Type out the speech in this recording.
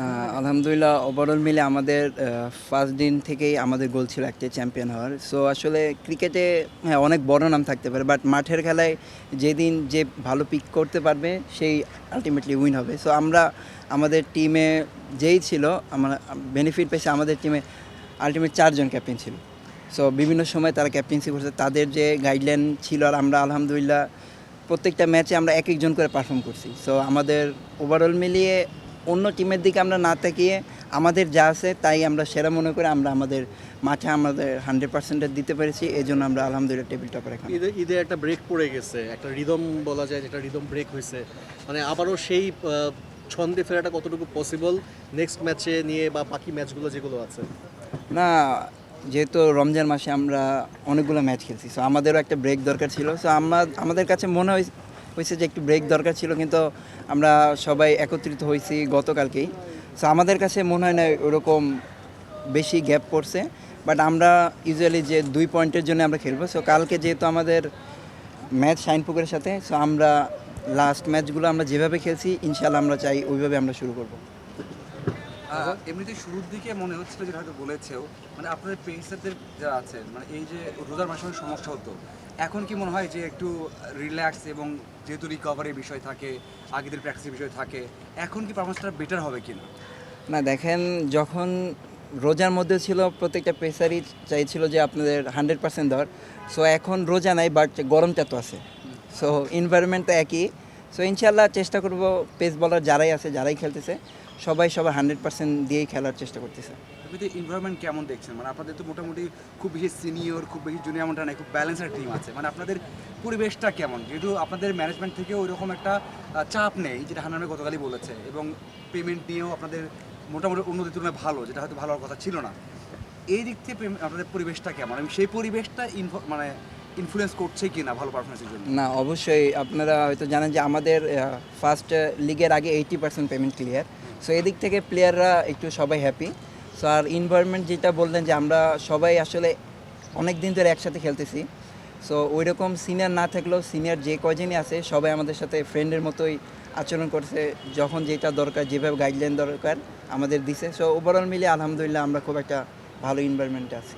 না আলহামদুলিল্লাহ ওভারঅল মিলে আমাদের ফার্স্ট দিন থেকেই আমাদের গোল ছিল একটা চ্যাম্পিয়ন হওয়ার। সো আসলে ক্রিকেটে হ্যাঁ অনেক বড় নাম থাকতে পারে বাট মাঠের খেলায় যেদিন যে ভালো পিক করতে পারবে সেই আলটিমেটলি উইন হবে। সো আমরা আমাদের টিমে যেই ছিল আমরা বেনিফিট পেয়েছে আমাদের টিমে আলটিমেট চারজন ক্যাপ্টেন ছিল। সো বিভিন্ন সময় তারা ক্যাপ্টেন্সি করছে তাদের যে গাইডলাইন ছিল আর আমরা আলহামদুলিল্লাহ প্রত্যেকটা ম্যাচে আমরা এক একজন করে পারফর্ম করছি। সো আমাদের ওভারঅল মিলিয়ে অন্য টিমের দিকে আমরা না তাকিয়ে আমাদের যা আছে তাই আমরা সেরা মনে করে আমরা আমাদের মাঠে আমাদের হান্ড্রেড পার্সেন্টের দিতে পেরেছি। এই জন্য আমরা আলহামদুলিল্লাহ টেবিল টপার এখন। ঈদে ঈদে একটা ব্রেক পড়ে গেছে একটা রিদম বলা যায় যেটা রিদম ব্রেক হয়েছে। মানে আবারও সেই ছন্দে ফেরাটা কতটুকু পসিবল নেক্সট ম্যাচে নিয়ে বা বাকি ম্যাচগুলো যেগুলো আছে? না যেহেতু রমজান মাসে আমরা অনেকগুলো ম্যাচ খেলছি সো আমাদেরও একটা ব্রেক দরকার ছিল। সো আমরা আমাদের কাছে মনে হয় হয়েছে যে একটু ব্রেক দরকার ছিল, কিন্তু আমরা সবাই একত্রিত হয়েছি গতকালকেই। সো আমাদের কাছে মনে হয় না ওরকম বেশি গ্যাপ পড়ছে বাট আমরা ইউজুয়ালি যে দুই পয়েন্টের জন্য আমরা খেলব সো কালকে যেহেতু আমাদের ম্যাচ শাইনপুকুরের সাথে সো আমরা লাস্ট ম্যাচগুলো আমরা যেভাবে খেলছি ইনশাল্লাহ আমরা চাই ওইভাবে আমরা শুরু করব। এমনিতে শুরুর দিকে মনে হচ্ছিল যেটা হয়তো বলেছেও মানে আপনাদের পেসারদের যারা আছেন মানে এই যে রোজার মাসে অনেক সমস্যা হতো এখন কি মনে হয় যে একটু রিল্যাক্স এবং যেহেতু রিকভারি বিষয় থাকে আগেদের প্র্যাকটিসের বিষয় থাকে এখন কি পারফরমেন্সটা বেটার হবে কিনা? না না দেখেন যখন রোজার মধ্যে ছিল প্রত্যেকটা পেসারই চাইছিল যে আপনাদের হান্ড্রেড পার্সেন্ট ধর সো এখন রোজা নাই বাট গরমটা তো আছে। সো এনভায়রনমেন্ট তো একই। সো ইনশাল্লাহ চেষ্টা করব পেস বলার যারাই আছে যারাই খেলতেছে সবাই সবার হান্ড্রেড পার্সেন্ট দিয়েই খেলার চেষ্টা করতেছে। এমনিতে এনভায়রনমেন্ট কেমন দেখছেন? মানে আপনাদের তো মোটামুটি খুব বেশি সিনিয়র খুব বেশি জুনিয়র এমনটা নাই খুব ব্যালেন্সের টিম আছে। মানে আপনাদের পরিবেশটা কেমন? যেহেতু আপনাদের ম্যানেজমেন্ট থেকেও ওইরকম একটা চাপ নেই যেটা হান্নানে গতকালই বলেছে। এবং পেমেন্ট নিয়েও আপনাদের মোটামুটি উন্নতির তুলনায় ভালো যেটা হয়তো ভালো হওয়ার কথা ছিল না। এই দিক থেকে আপনাদের পরিবেশটা কেমন? এবং সেই পরিবেশটা ইনফ- মানে ইনফ্লুয়েন্স করছে কি না ভালো পারফরমেন্সের জন্য? না অবশ্যই আপনারা হয়তো জানেন যে আমাদের ফার্স্ট লিগের আগে eighty percent payment clear so এদিক থেকে প্লেয়াররা একটু সবাই হ্যাপি সো আর ইনভারমেন্ট যেটা বললেন যে আমরা সবাই আসলে অনেক দিন ধরে একসাথে খেলতেছি। সো ওই রকম সিনিয়র না থাকলেও সিনিয়র যে কজনই আছে, সবাই আমাদের সাথে ফ্রেন্ডের মতোই আচরণ করছে, যখন যেটা দরকার, যেভাবে গাইডলাইন দরকার আমাদের দিছে। সো ওভারঅল মিলে আলহামদুলিল্লাহ আমরা খুব একটা ভালো এনভায়রনমেন্টে আছি।